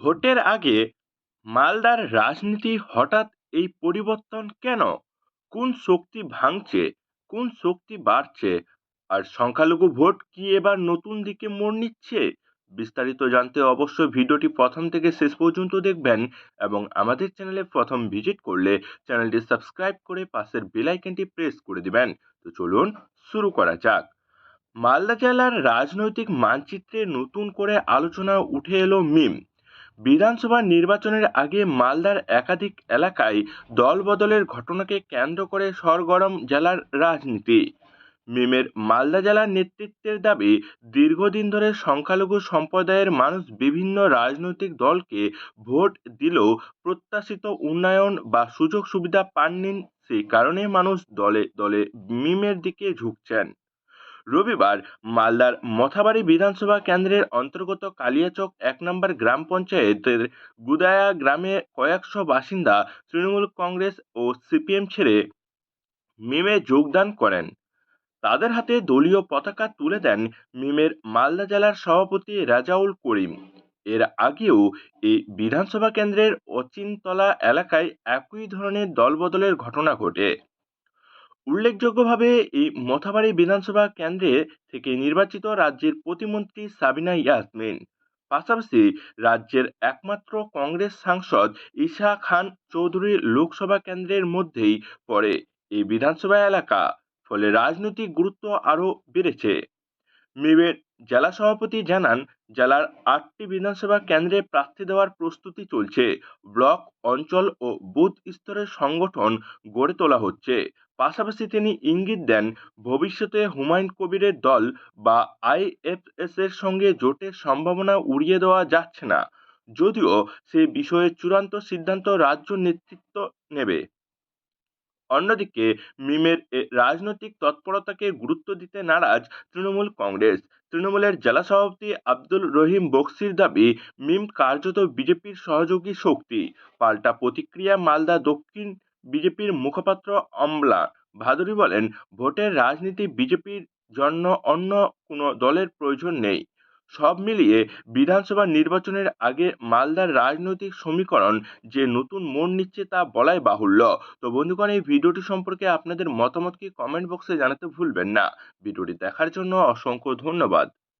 ভোটের আগে মালদার রাজনীতি হঠাৎ এই পরিবর্তন কেন? কোন শক্তি ভাঙছে? কোন শক্তি বাড়ছে? আর সংখ্যালঘু ভোট কি এবার নতুন দিকে মোড় নিচ্ছে? বিস্তারিত জানতে অবশ্যই ভিডিওটি প্রথম থেকে শেষ পর্যন্ত দেখবেন এবং আমাদের চ্যানেলে প্রথম ভিজিট করলে চ্যানেলটি সাবস্ক্রাইব করে পাশের বেল আইকনটি প্রেস করে দিবেন। তো চলুন শুরু করা যাক। মালদা জেলার রাজনৈতিক মানচিত্রে নতুন করে আলোচনা উঠে এলো মিম। বিধানসভা নির্বাচনের আগে মালদার একাধিক এলাকায় দলবদলের ঘটনাকে কেন্দ্র করে সরগরম জেলার রাজনীতি। মিমের মালদা জেলার নেতৃত্বের দাবি, দীর্ঘদিন ধরে সংখ্যালঘু সম্প্রদায়ের মানুষ বিভিন্ন রাজনৈতিক দলকে ভোট দিলেও প্রত্যাশিত উন্নয়ন বা সুযোগ সুবিধা পাননি। সেই কারণে মানুষ দলে দলে মিমের দিকে ঝুঁকছেন। রবিবার মালদার মথাবাড়ি বিধানসভা কেন্দ্রের অন্তর্গত কালিয়াচক এক নম্বর গ্রাম পঞ্চায়েতের গুদায়া গ্রামে কয়েকশো বাসিন্দা তৃণমূল কংগ্রেস ও সিপিএম ছেড়ে মিমে যোগদান করেন। তাদের হাতে দলীয় পতাকা তুলে দেন মিমের মালদা জেলার সভাপতি রাজাউল করিম। এর আগেও এই বিধানসভা কেন্দ্রের অচিনতলা এলাকায় একই ধরনের দলবদলের ঘটনা ঘটে। উল্লেখযোগ্যভাবে এই মথাবাড়ি বিধানসভা কেন্দ্রে থেকে নির্বাচিত রাজ্যের প্রতিমন্ত্রী সাবিনা ইয়াসমিন। পাশাপাশি রাজ্যের একমাত্র কংগ্রেস সাংসদ ঈশা খান চৌধুরী লোকসভা কেন্দ্রের মধ্যেই পড়ে এই বিধানসভা এলাকা, ফলে রাজনৈতিক গুরুত্ব আরও বেড়েছে। মিমের জেলা সভাপতি জানান, জেলার আটটি বিধানসভা কেন্দ্রে প্রার্থী দেওয়ার প্রস্তুতি চলছে, ব্লক, অঞ্চল ও বুথ স্তরের সংগঠন গড়ে তোলা হচ্ছে। পাশাপাশি তিনি ইঙ্গিত দেন, ভবিষ্যতে হুমায়ুন কবিরের দল বা আইএফএস এর সঙ্গে জোটের সম্ভাবনা উড়িয়ে দেওয়া যাচ্ছে না, যদিও সে বিষয়ে চূড়ান্ত সিদ্ধান্ত রাজ্য নেতৃত্ব নেবে। অন্যদিকে, মিমের রাজনৈতিক তৎপরতাকে গুরুত্ব দিতে নারাজ তৃণমূল কংগ্রেস। তৃণমূলের জেলা সভাপতি আব্দুল রহিম বক্সির দাবি, মিম কার্যত বিজেপির সহযোগী শক্তি। পাল্টা প্রতিক্রিয়া মালদা দক্ষিণ বিজেপির মুখপাত্র অমলা ভাদুরী বলেন, ভোটের রাজনীতি বিজেপির জন্য অন্য কোনো দলের প্রয়োজন নেই। সব মিলিয়ে বিধানসভা নির্বাচনের আগে মালদার রাজনৈতিক সমীকরণ যে নতুন মোড় নিচ্ছে তা বলাই বাহুল্য। তো বন্ধুগণ, এই ভিডিওটি সম্পর্কে আপনাদের মতামত কি কমেন্ট বক্সে জানাতে ভুলবেন না। ভিডিওটি দেখার জন্য অসংখ্য ধন্যবাদ।